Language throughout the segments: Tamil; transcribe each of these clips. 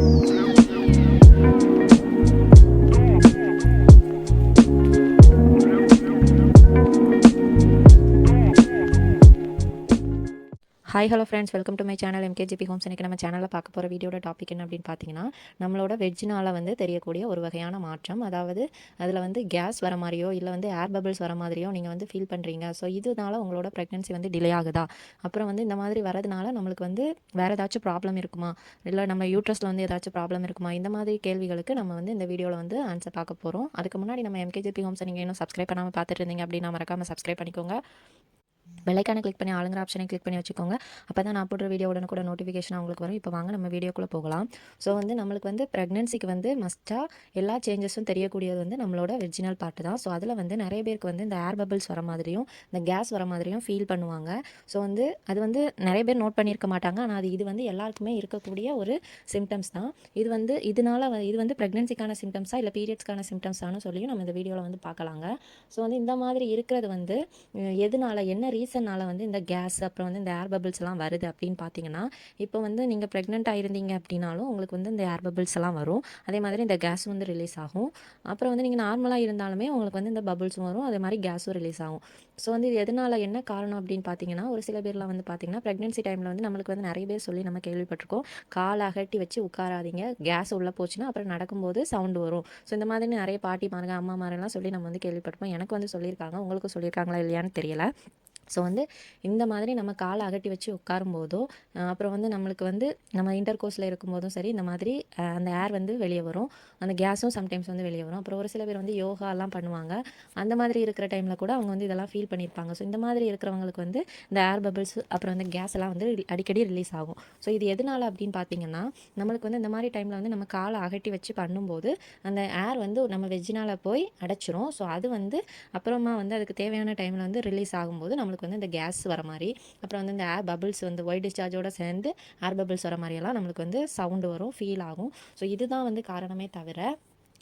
Thank you. Hi hello friends welcome to my channel MKGP homes இன்றைக்கி நம்ம சேனலில் பார்க்க போகிற வீடியோட டாபிக் என்ன அப்படின்னு பார்த்தீங்கன்னா நம்மளோட வெஜ்ஜினால் வந்து தெரியக்கூடிய ஒரு வகையான மாற்றம். அதாவது அதில் வந்து கேஸ் வர மாதிரியோ இல்லை வந்து ஏர் பபிள்ஸ் வர மாதிரியோ நீங்கள் வந்து ஃபீல் பண்ணுறீங்க ஸோ இதனால உங்களோட ப்ரெக்னன்சி வந்து டிலே ஆகுதா? அப்புறம் வந்து இந்த மாதிரி வரதுனால நம்மளுக்கு வந்து வேறு ஏதாச்சும் ப்ராப்ளம் இருக்குமா? இல்லை நம்ம யூட்ரஸில் வந்து ஏதாச்சும் ப்ராப்ளம் இருக்குமா? இந்த மாதிரி கேள்விகளுக்கு நம்ம வந்து இந்த வீடியோவில் வந்து ஆன்சர் பார்க்க போகிறோம் அதுக்கு முன்னாடி நம்ம எம்கேஜிபி ஹோம்ஸை நீங்கள் இன்னும் சப்ஸ்கிரைப் பண்ணாமல் பார்த்துட்டு இருந்தீங்க அப்படின்னா மறக்காமல் சப்ஸ்கிரைப் பண்ணிக்கோங்க. பெல்லைக்கான கிளிக் பண்ணி ஆளுங்கிற ஆப்ஷனை கிளிக் பண்ணி வச்சுக்கோங்க. அப்போ தான் நான் போடுற வீடியோ உடனே கூட நோட்டிஃபிகேஷன் அவங்களுக்கு வரும். இப்போ வாங்க நம்ம வீடியோக்குள்ளே போகலாம். ஸோ வந்து நம்மளுக்கு வந்து ப்ரெக்னென்சிக்கு வந்து மஸ்ட்டாக எல்லா சேஞ்சஸும் தெரியக்கூடியது வந்து நம்மளோட வெர்ஜினல் பார்ட்டு தான். ஸோ அதில் வந்து நிறைய பேருக்கு வந்து இந்த ஏர் பபிள்ஸ் வர மாதிரியும் இந்த கேஸ் வர மாதிரியும் ஃபீல் பண்ணுவாங்க. ஸோ வந்து அது வந்து நிறைய பேர் நோட் பண்ணியிருக்க மாட்டாங்க. ஆனால் அது இது வந்து எல்லாருக்குமே இருக்கக்கூடிய ஒரு சிம்டம்ஸ் தான். இது வந்து இதனால இது வந்து ப்ரெக்னென்சிக்கான சிம்டம்ஸா இல்லை பீரியட்ஸ்க்கான சிம்டம்ஸானு சொல்லியும் நம்ம இந்த வீடியோவில் வந்து பார்க்கலாங்க. ஸோ வந்து இந்த மாதிரி இருக்கிறது வந்து அஹ் எதனால என்ன ரீசன்னால வந்து இந்த கேஸ் அப்புறம் வந்து இந்த ஏர் பபிள்ஸ் எல்லாம் வருது அப்படின்னு பார்த்தீங்கன்னா இப்போ வந்து நீங்கள் ப்ரெக்னெண்ட்டாக இருந்தீங்க அப்படின்னாலும் உங்களுக்கு வந்து இந்த ஏர் பபிள்ஸ் எல்லாம் வரும். அதே மாதிரி இந்த கேஸ் வந்து ரிலீஸ் ஆகும். அப்புறம் வந்து நீங்கள் நார்மலாக இருந்தாலுமே உங்களுக்கு வந்து இந்த பபிள்ஸும் வரும். அதே மாதிரி கேஸும் ரிலீஸ் ஆகும். ஸோ வந்து இது எதனால என்ன காரணம் அப்படின்னு பார்த்தீங்கன்னா ஒரு சில பேர்லாம் வந்து பார்த்தீங்கன்னா ப்ரெக்னென்சி டைமில் வந்து நம்மளுக்கு வந்து நிறைய பேர் சொல்லி நம்ம கேள்விப்பட்டிருக்கோம். கால் அகட்டி வச்சு உட்காராதீங்க. கேஸ் உள்ளே போச்சுன்னா அப்புறம் நடக்கும்போது சவுண்டு வரும். ஸோ இந்த மாதிரி நிறைய பாட்டி மாருங்க அம்மா மாரெல்லாம் சொல்லி நம்ம வந்து கேள்விப்பட்டிருப்போம் எனக்கு வந்து சொல்லியிருக்காங்க. உங்களுக்கு சொல்லியிருக்காங்களா இல்லையான்னு தெரியல. ஸோ வந்து இந்த மாதிரி நம்ம காலை அகட்டி வச்சு உட்காரும் போதோ அப்புறம் வந்து நம்மளுக்கு வந்து நம்ம இன்டர் கோர்ஸில் இருக்கும்போதும் சரி இந்த மாதிரி அந்த ஏர் வந்து வெளியே வரும். அந்த கேஸும் சம்டைம்ஸ் வந்து வெளியே வரும். அப்புறம் ஒரு சில பேர் வந்து யோகாலாம் பண்ணுவாங்க. அந்த மாதிரி இருக்கிற டைமில் கூட அவங்க வந்து இதெல்லாம் ஃபீல் பண்ணியிருப்பாங்க. ஸோ இந்த மாதிரி இருக்கிறவங்களுக்கு வந்து இந்த ஏர் பபிள்ஸ் அப்புறம் வந்து கேஸ் எல்லாம் வந்து அடிக்கடி ரிலீஸ் ஆகும். ஸோ இது எதனால அப்படின்னு பார்த்தீங்கன்னா நம்மளுக்கு வந்து இந்த மாதிரி டைமில் வந்து நம்ம காலை அகட்டி வச்சு பண்ணும்போது அந்த ஏர் வந்து நம்ம வெஜ்ஜினால் போய் அடைச்சிரும். ஸோ அது வந்து அப்புறமா வந்து அதுக்கு தேவையான டைமில் வந்து ரிலீஸ் ஆகும்போது நம்மளுக்கு வந்து இந்த கேஸ் வர மாதிரி அப்புறம் வந்து இந்த ஏர் பபிள்ஸ் வந்து ஒயிட் டிஸ்சார்ஜோடு சேர்ந்து ஏர் பபிள்ஸ் வர மாதிரியெல்லாம் நம்மளுக்கு வந்து சவுண்டு வரும் ஃபீல் ஆகும். ஸோ இதுதான் வந்து காரணமே தவிர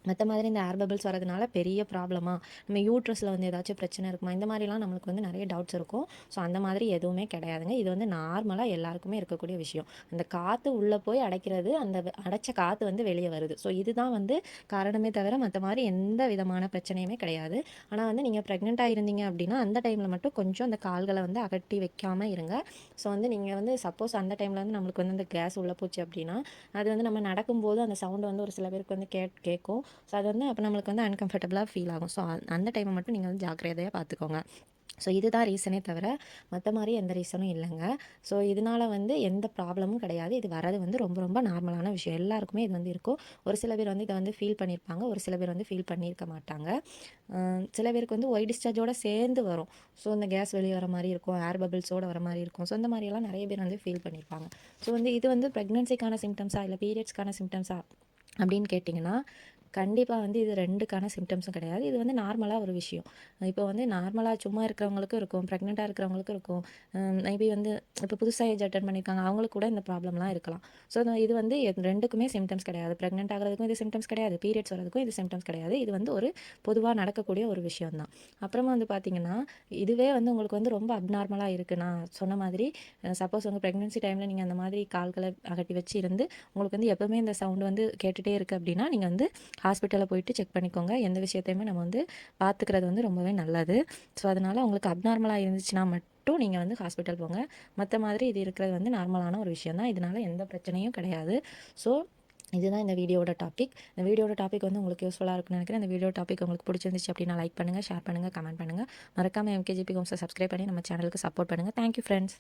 மற்ற மாதிரி இந்த ஏர் பபிள்ஸ் வரதுனால பெரிய ப்ராப்ளமா நம்ம யூட்ரஸில் வந்து ஏதாச்சும் பிரச்சனை இருக்குமா? இந்த மாதிரிலாம் நம்மளுக்கு வந்து நிறைய டவுட்ஸ் இருக்கும். ஸோ அந்த மாதிரி எதுவுமே கிடையாதுங்க. இது வந்து நார்மலாக எல்லாருக்குமே இருக்கக்கூடிய விஷயம். அந்த காற்று உள்ளே போய் அடைக்கிறது அந்த அடைச்ச காற்று வந்து வெளியே வருது. ஸோ இதுதான் வந்து காரணமே தவிர மற்ற மாதிரி எந்த விதமான பிரச்சனையுமே கிடையாது. ஆனால் வந்து நீங்கள் ப்ரெக்னெண்ட்டாக இருந்தீங்க அப்படின்னா அந்த டைமில் மட்டும் கொஞ்சம் அந்த கால்களை வந்து அகட்டி வைக்காமல் இருங்க. ஸோ வந்து நீங்கள் வந்து சப்போஸ் அந்த டைமில் வந்து நம்மளுக்கு வந்து அந்த கேஸ் உள்ளே போச்சு அப்படின்னா அது வந்து நம்ம நடக்கும்போது அந்த சவுண்டு வந்து ஒரு சில பேருக்கு வந்து கேட் கேட்கும். ஸோ அது வந்து அப்போ நம்மளுக்கு வந்து அன்கம்ஃபர்டபுளாக ஃபீல் ஆகும். ஸோ அந்த டைமை மட்டும் நீங்கள் வந்து ஜாக்கிரதையாக பார்த்துக்கோங்க ஸோ இதுதான் ரீசனே தவிர மற்ற மாதிரி எந்த ரீசனும் இல்லைங்க. ஸோ இதனால் வந்து எந்த ப்ராப்ளமும் கிடையாது. இது வரது வந்து ரொம்ப ரொம்ப நார்மலான விஷயம். எல்லாருக்குமே இது வந்து இருக்கும். ஒரு சில பேர் வந்து இதை வந்து ஃபீல் பண்ணியிருப்பாங்க ஒரு சில பேர் வந்து ஃபீல் பண்ணியிருக்க மாட்டாங்க. சில பேருக்கு வந்து ஒயிட் டிஸ்சார்ஜோட சேர்ந்து வரும். ஸோ இந்த கேஸ் வெளியே வர மாதிரி இருக்கும். ஏர் பபிள்ஸோட வர மாதிரி இருக்கும். ஸோ இந்த மாதிரியெல்லாம் நிறைய பேர் வந்து ஃபீல் பண்ணியிருப்பாங்க ஸோ வந்து இது வந்து ப்ரெக்னென்சிக்கான சிம்டம்ஸா இல்லை பீரியட்ஸ்க்கான சிம்டம்ஸா அப்படின்னு கேட்டிங்கன்னா கண்டிப்பாக வந்து இது ரெண்டுக்கான சிம்டம்ஸும் கிடையாது. இது வந்து நார்மலாக ஒரு விஷயம். இப்போ வந்து நார்மலாக சும்மா இருக்கிறவங்களுக்கும் இருக்கும் ப்ரெக்னெண்ட்டாக இருக்கிறவங்களுக்கும் இருக்கும். மேபி வந்து இப்போ புதுசாக ஏஜ் அட்டன் பண்ணியிருக்காங்க அவங்களுக்கு கூட இந்த ப்ராப்ளம்லாம் இருக்கலாம். ஸோ இது வந்து ரெண்டுக்குமே சிம்டம்ஸ் கிடையாது. ப்ரெக்னென்ட் ஆகிறதுக்கும் இது சிம்டம்ஸ் கிடையாது. பீரியட்ஸ் வரதுக்கும் இது சிம்டம்ஸ் கிடையாது. இது வந்து ஒரு பொதுவாக நடக்கக்கூடிய ஒரு விஷயம் தான் அப்புறமா வந்து பார்த்தீங்கன்னா இதுவே வந்து உங்களுக்கு வந்து ரொம்ப அப்நார்மலாக இருக்குது நான் சொன்ன மாதிரி சப்போஸ் உங்கள் ப்ரெக்னென்சி டைமில் நீங்கள் அந்த மாதிரி கால்களை அகட்டி வச்சு இருந்து உங்களுக்கு வந்து எப்போவுமே இந்த சவுண்டு வந்து கேட்டுகிட்டே இருக்குது அப்படின்னா நீங்கள் வந்து ஹாஸ்பிட்டலில் போயிட்டு செக் பண்ணிக்கோங்க. எந்த விஷயத்தையுமே நம்ம வந்து பார்த்துக்கிறது வந்து ரொம்பவே நல்லது. ஸோ அதனால் உங்களுக்கு அப்நார்மலாக இருந்துச்சுன்னா மட்டும் நீங்கள் வந்து ஹாஸ்பிட்டல் போங்க. மற்ற மாதிரி இது இருக்கிறது வந்து நார்மலான ஒரு விஷயம் தான். இதனால் எந்த பிரச்சனையும் கிடையாது. ஸோ இதுதான் இந்த வீடியோட டாபிக் இந்த வீடியோட டாபிக் வந்து உங்களுக்கு யூஸ்ஃபுல்லாக இருக்குன்னு நினைக்கிறேன். இந்த வீடியோ டாபிக் உங்களுக்கு பிடிச்சிருந்துச்சு அப்படின்னா லைக் பண்ணுங்கள் ஷேர் பண்ணுங்கள் கமெண்ட் பண்ணுங்கள் மறக்காமல் எம்கேஜிபி ஹோம்ஸை சப்ஸ்கிரைப் பண்ணி நம்ம சேனலுக்கு சப்போர்ட் பண்ணுங்கள் தேங்க்யூ ஃப்ரெண்ட்ஸ்